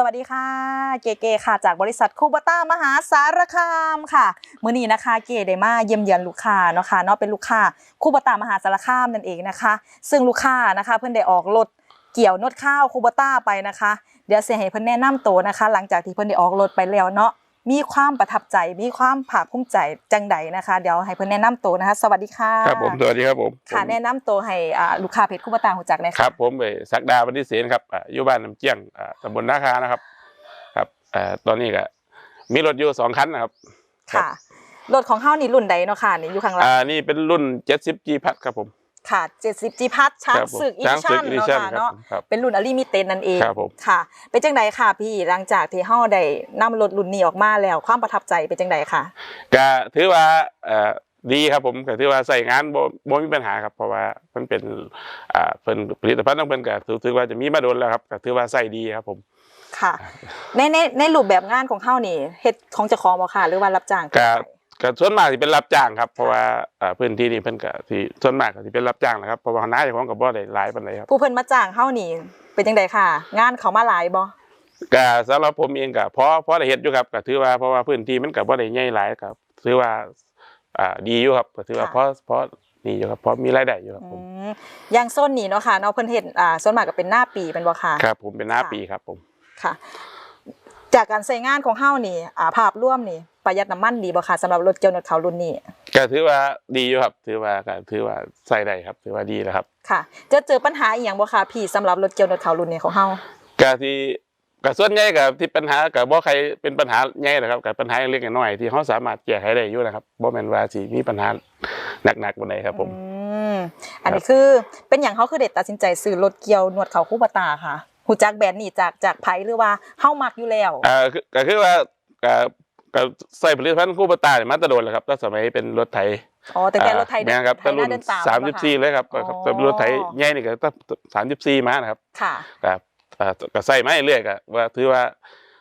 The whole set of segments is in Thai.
สวัสดีค่ะ เก๋ๆค่ะ จากบริษัทคูบต้ามหาสารคามค่ะมื้อนี้นะคะ เก๋ได้มาเยี่ยมเยือนลูกค้าเนาะค่ะเนาะเป็นลูกค้าคูบต้ามหาสารคามนั่นเองนะคะ ซึ่งลูกค้านะคะ เพิ่นได้ออกรถเกี่ยวนวดข้าวคูบต้าไปนะคะ เดี๋ยวเสียให้เพิ่นแนะนำตัวนะคะ หลังจากที่เพิ่นได้ออกรถไปแล้วเนาะ มีความประทับใจมีความภาคภูมิใจจังใดนะคะ เดี๋ยวให้เพิ่นแนะนำตัวนะคะ สวัสดีค่ะครับผมสวัสดีครับผมค่ะผมแนะนำตัวให้อ่าลูกค้าเพจคูบต้าหูจักหน่อยคค่ะรับผมไปสักดาวันที่เสนครับอ่าอยู่บ้านน้ำเจียงอ่าตำบลนาคานะครับ ครับอ่าตอนนี้ก็มีรถอยู่สองคันนะครับค่ะรถของเฮานี่รุ่นใดเนาะค่ะนี่อยู่ข้างหลังอ่านี่เป็นรุ่น 70 G พัดครับผม ค่ะ 70 G พัทช้างครับผมศึกอีช้างศึชั่กนอีเนาะชั่นค่ะครับเนาะผมครับเป็นรุ่นอลิมิเต็ดนั่นเองครับผมค่ะ เป็นจังไดค่ะพี่หลังจากที่เฮาได้นำรถรุ่นนี้ออกมาแล้วความประทับใจเป็นจังไดค่ะก็ถือว่าเอ่อดีครับผมก็ถือว่าใส่งานบ่บ่มีปัญหาครับเพราะว่ามันเป็นอ่าเพิ่นผลิตภัณฑ์ของเพิ่นก็ถือถือว่าจะมีมาโดนแล้วครับก็ถือว่าใส่ดีครับผมค่ะในในในรูปแบบงานของเฮานี่เฮ็ดของเจ้าของบ่ค่ะหรือว่ารับจ้างก็ ก็ส่วนมากที่เป็นรับจ้างครับเพราะว่าอ่าพื้นที่นี้เพิ่นก็ที่ส่วนมากก็สิเป็นรับจ้างนะครับเพราะว่าหน้าเจ้าของก็บ่ได้หลายปานใดครับผู้เพิ่นมาจ้างเฮานี่เป็นจังไดค่ะ งานเขามาหลายบ่ก็สำหรับผมเองก็พอพอได้เฮ็ดอยู่ครับก็ถือว่าเพราะว่าพื้นที่มันก็บ่ได้ใหญ่หลายครับถือว่าอ่าดีอยู่ครับก็ถือว่าพอพอนี่อยู่ครับพอมีรายได้อยู่ครับอืผมมอย่างโซนนี้เนาะค่ะเนาะเพิ่นเฮ็ดอ่าส่วนมากก็เป็นหน้าปีเป็นบ่ค่ะครับผมเป็นหน้าค่ะปีครับผมค่ะจากการใช้งานของเฮานี่อ่าภาพรวมนี่ประหยัดน้ำมันดีบ่ค่ะสำหรับรถเกี่ยวนวดเขารุ่นนี้ ก็ถือว่าดีอยู่ครับ ถือว่าก็ถือว่าใส่ได้ครับ ถือว่าดีแล้วครับค่ะ จะเจอปัญหาอีหยังบ่คะพี่สำหรับรถเกี่ยวนวดเขารุ่นนี้ของเฮาก็ที่ก็ส่วนใหญ่ก็ที่ปัญหาก็บ่ใครเป็นปัญหาใหญ่หรอกครับก็ปัญหาเล็กๆน้อยๆที่เขาสามารถแก้ไขได้อยู่นะครับบ่แม่นว่าสิมีปัญหาหนักๆบ่ไดครับผม อืมอันนี้คือเป็นหยังเฮาคือได้ตัดสินใจซื้อรถเกี่ยวนวดเขาคู่ปตาค่ะ หูจักแบรนด์นี้จากจากไผหรือว่าเฮามักอยู่แล้วอ่าคือก็คือว่าก็ก็ใส่ผลิตภัณฑ์คู่ปตาเนี่ยมาแตะโดนแล้วครับตั้งสมัยเป็นรถไถอ๋อแต่แต่รถไทยอ่าแม่นครับไทตั้ยงหรุ่น้านเดินตามสามสิบสี่บ่คะเลยครับอ๋อก็ก็รถไถใหญ่นี่ก็ตั้งสามสิบสี่มานะครับค่ะครับอ่าก็ใส่มาเรื่อยๆก็ว่าถือว่า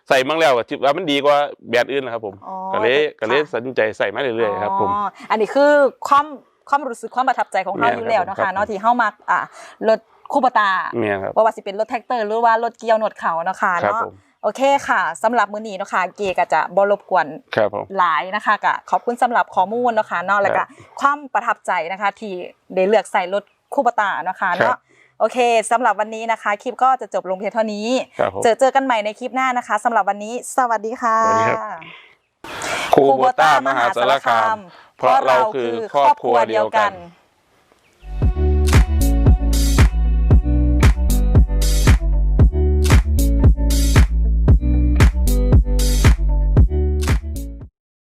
ใส่มั่งแล้วก็คิดว่ามันดีกว่าแบรนด์อื่นนะครับผมอ๋อก็เลยก็เลยค่ะสนใจใส่มาเรื่อยๆครับผมอ๋ออันนี้คือความความรู้สึกความประทับใจของเฮาแม่นอยู่แล้วนะครัคะบเนาะที่เฮามักอ่ารถ คู่ปตาเนี่ยครับบ่ว่าสิเป็นรถแท็กเตอร์หรือว่ารถเกี่ยวนวดเขาเนาะค่ะครับเนาะผมโอเคค่ะสำหรับมื้อนี้เนาะค่ะเกก็จะบ่รบกวนครับผมหลายนะคะก็ขอบคุณสำหรับข้อมูลเนาะคะเนาะแล้วก็ความประทับใจนะคะที่ได้เลือกใส่รถคูปตาเนาะคะครัเนาะบโอเคสำหรับวันนี้นะคะ คลิปก็จะจบลงเพียงเท่านี้ครับผมเจอเจอกันใหม่ในคลิปหน้านะคะสำหรับวันนี้ สวัสดีค่ะสวัสดีครับคูโบต้ามหาสารคาม เพราะเราคือครอบครัวเดียวกัน